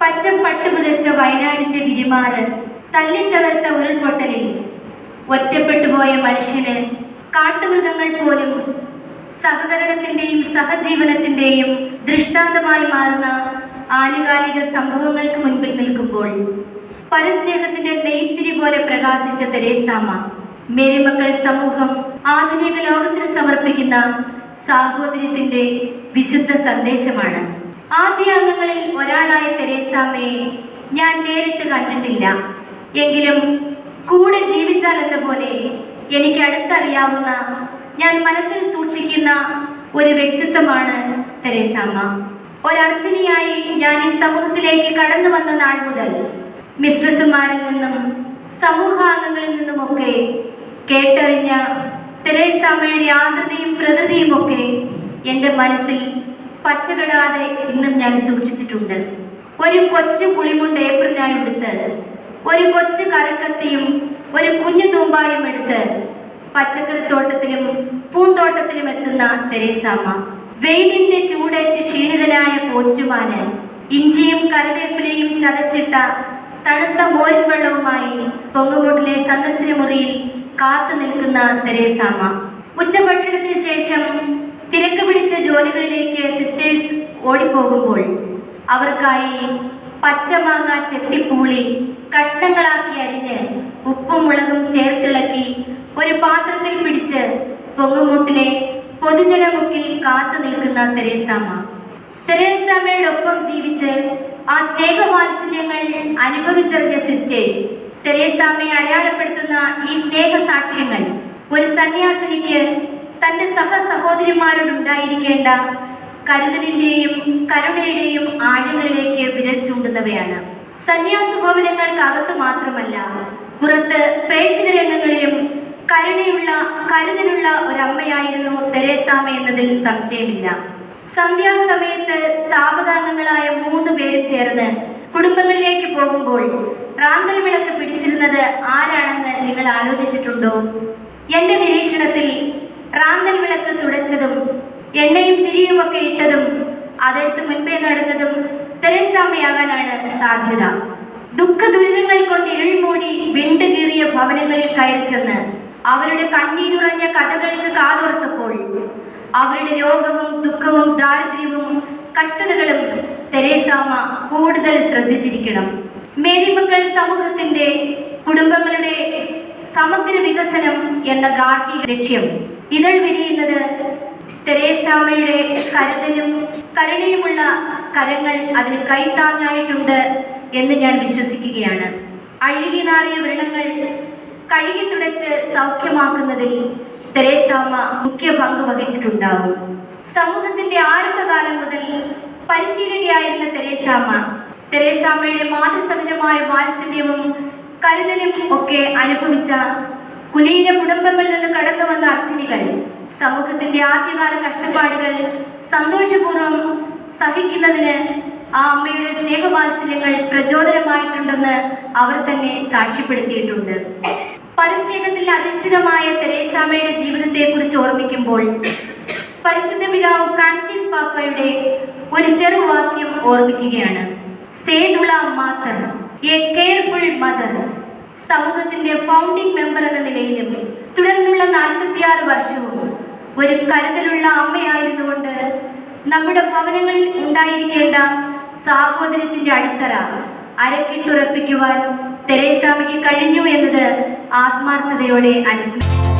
പച്ചം പട്ടുപുതച്ച വയനാടിന്റെ വിരിമാറ് തല്ലിത്തകർത്ത ഉരുൾപൊട്ടലിൽ ഒറ്റപ്പെട്ടുപോയ മനുഷ്യന് കാട്ടുമൃഗങ്ങൾ പോലും സഹകരണത്തിന്റെയും സഹജീവനത്തിന്റെയും ദൃഷ്ടാന്തമായി മാറുന്ന ആനുകാലിക സംഭവങ്ങൾക്ക് മുൻപിൽ നിൽക്കുമ്പോൾ പരസ്നേഹത്തിന്റെ നെയ്ത്തിരി പോലെ പ്രകാശിച്ച തെരേസാമ്മ. മേരിമക്കൾ സമൂഹം ആധുനിക ലോകത്തിന് സമർപ്പിക്കുന്ന സാഹോദര്യത്തിന്റെ വിശുദ്ധ സന്ദേശമാണ്. ആദ്യ അംഗങ്ങളിൽ ഒരാളായ തെരേസാമ്മയെ ഞാൻ നേരിട്ട് കണ്ടിട്ടില്ല. എങ്കിലും കൂടെ ജീവിച്ചാൽ എന്ന പോലെ എനിക്ക് അടുത്തറിയാവുന്ന ഞാൻ മനസ്സിൽ സൂക്ഷിക്കുന്ന ഒരു വ്യക്തിത്വമാണ് തെരേസാമ്മ. ഒരർത്ഥിനിയായി ഞാൻ ഈ സമൂഹത്തിലേക്ക് കടന്നു വന്ന നാൾ മുതൽ മിസ്ട്രസുമാരിൽ നിന്നും സമൂഹാംഗങ്ങളിൽ നിന്നുമൊക്കെ കേട്ടറിഞ്ഞ തെരേസാമ്മയുടെ ആകൃതിയും പ്രകൃതിയും ഒക്കെ എന്റെ മനസ്സിൽ പച്ചകിടാതെ ഇന്നും ഞാൻ സൂക്ഷിച്ചിട്ടുണ്ട്. ഒരു കൊച്ചു പുളിമുണ്ട് ഏപ്രിലായി എടുത്ത് ഒരു കൊച്ചു കറക്കത്തിയും ഒരു കുഞ്ഞു തൂമ്പായും എടുത്ത് പച്ചക്കറി തോട്ടത്തിലും പൂന്തോട്ടത്തിലും എത്തുന്ന തെരേസാമ്മ. വെയിലിന്റെ ചൂടേറ്റ് ക്ഷീണിതനായ പോസ്റ്റുമാന് ഇഞ്ചിയും കറിവേപ്പിലയും ചതച്ചിട്ട തണുത്ത മോരും വെള്ളവുമായി പൊങ്ങുമുട്ടിലെ സന്ദർശന മുറിയിൽ കാത്തു നിൽക്കുന്ന തെരേസാമ്മ. ഉച്ചഭക്ഷണത്തിന് ശേഷം തിരക്ക് പിടിച്ച ജോലികളിലേക്ക് സിസ്റ്റേഴ്സ് ഓടിപ്പോകുമ്പോൾ അവർക്കായി പച്ചമാങ്ങ ചെത്തിപ്പൂളി കഷ്ണങ്ങളാക്കി അരിഞ്ഞ് ഉപ്പും മുളകും ചേർത്തിളക്കി ഒരു പാത്രത്തിൽ പിടിച്ച് പൊങ്ങുമുട്ടിലെ പൊതുജനമുക്കിൽ കാത്തു നിൽക്കുന്ന തെരേസാമ്മ. തെരേസാമ്മയുടെ ഒപ്പം ജീവിച്ച് ആ സ്നേഹവാത്സല്യങ്ങൾ അനുഭവിച്ചറിഞ്ഞ സിസ്റ്റേഴ്സ് തെരേസാമ്മയെ അടയാളപ്പെടുത്തുന്ന ഈ സ്നേഹ സാക്ഷ്യങ്ങൾ ഒരു സന്യാസിനിക്ക് തന്റെ സഹ സഹോദരിമാരോടുണ്ടായിരിക്കേണ്ട കരുതലിന്റെയും കരുണയുടെയും ആഴങ്ങളിലേക്ക് വിരൽ ചൂണ്ടുന്നവയാണ്. സന്യാസ ഭവനങ്ങൾക്കകത്ത് മാത്രമല്ല പുറത്ത് പ്രേക്ഷിത രംഗങ്ങളിലും കരുണയുള്ള കരുതലുള്ള ഒരമ്മയായിരുന്നു തെരേസാമ എന്നതിൽ സംശയമില്ല. സന്ധ്യാസമയത്ത് സ്ഥാപകാംഗങ്ങളായ മൂന്ന് പേരും ചേർന്ന് കുടുംബങ്ങളിലേക്ക് പോകുമ്പോൾ റാന്തൽ വിളക്ക് പിടിച്ചിരുന്നത് ആരാണെന്ന് നിങ്ങൾ ആലോചിച്ചിട്ടുണ്ടോ? എന്റെ നിരീക്ഷണത്തിൽ റാന്തൽ വിളക്ക് തുടച്ചതും എണ്ണയും തിരിയുമൊക്കെ ഇട്ടതും അതെടുത്ത് മുൻപേ നടന്നതും തെരേസാമയാകാനാണ് സാധ്യത. ദുഃഖ ദുരിതങ്ങൾ കൊണ്ട് ഇരുൾമൂടി വിണ്ടുകീറിയ ഭവനങ്ങളിൽ കയറി ചെന്ന് അവരുടെ കണ്ണീരുറഞ്ഞ കഥകൾക്ക് കാതോർത്തപ്പോൾ അവരുടെ രോഗവും ദുഃഖവും ദാരിദ്ര്യവും കഷ്ടതകളും തെരേസാമ കൂടുതൽ ശ്രദ്ധിച്ചിരിക്കണം. മേരിമക്കൾ സമൂഹത്തിന്റെ കുടുംബങ്ങളുടെ സമഗ്ര വികസനം എന്ന ഗാർഹിക ലക്ഷ്യം. ഇതൾ വിരിയുന്നത് തെരേസാമയുടെ കരുതലും കരുണയുമുള്ള കരങ്ങൾ അതിന് കൈത്താങ്ങായിട്ടുണ്ട് എന്ന് ഞാൻ വിശ്വസിക്കുകയാണ്. അഴുകി നാറിയ വ്രണങ്ങൾ കഴുകി തുടച്ച് സൗഖ്യമാക്കുന്നതിൽ തെരേസാമ്മ മുഖ്യ പങ്ക് വഹിച്ചിട്ടുണ്ടാവും സമൂഹത്തിന്റെ ആരംഭകാലം മുതൽ പരിശീലകയായിരുന്ന തെരേസാമ്മ തെരേസാമ്മയുടെ മാതൃസഹജമായ വാത്സല്യവും കരുതലും ഒക്കെ അനുഭവിച്ച കുലീന കുടുംബങ്ങളിൽ നിന്ന് കടന്നു വന്ന അർത്ഥിനികൾ സമൂഹത്തിന്റെ ആദ്യകാല കഷ്ടപ്പാടുകൾ സന്തോഷപൂർവം സഹിക്കുന്നതിന് ആ അമ്മയുടെ സ്നേഹവാത്സല്യങ്ങൾ പ്രചോദനമായിട്ടുണ്ടെന്ന് അവർ തന്നെ സാക്ഷ്യപ്പെടുത്തിയിട്ടുണ്ട്. പരസ്നേഹത്തിൽ അധിഷ്ഠിതമായ തെരേസാമയുടെ ജീവിതത്തെക്കുറിച്ച് ഓർമ്മിക്കുമ്പോൾ പരിശുദ്ധ പിതാവ് ഫ്രാൻസിസ് പാപ്പയുടെ ഒരു ചെറുവാക്യം ഓർമ്മിക്കുകയാണ്. സേതുള മാതർ എ കെയർഫുൾ മദർ. സമൂഹത്തിന്റെ ഫൗണ്ടിംഗ് മെമ്പർ എന്ന നിലയിലും തുടർന്നുള്ള നാൽപ്പത്തിയാറ് വർഷവും ഒരു കരുതലുള്ള അമ്മയായിരുന്നുകൊണ്ട് നമ്മുടെ ഭവനങ്ങളിൽ ഉണ്ടായിരിക്കേണ്ട സാഹോദര്യത്തിന്റെ അടിത്തറ അരക്കിട്ടുറപ്പിക്കുവാൻ തെരേസാമയ്ക്ക് കഴിഞ്ഞു എന്നത് ആത്മാർത്ഥതയോടെ അനുസ്മരിക്കുന്നു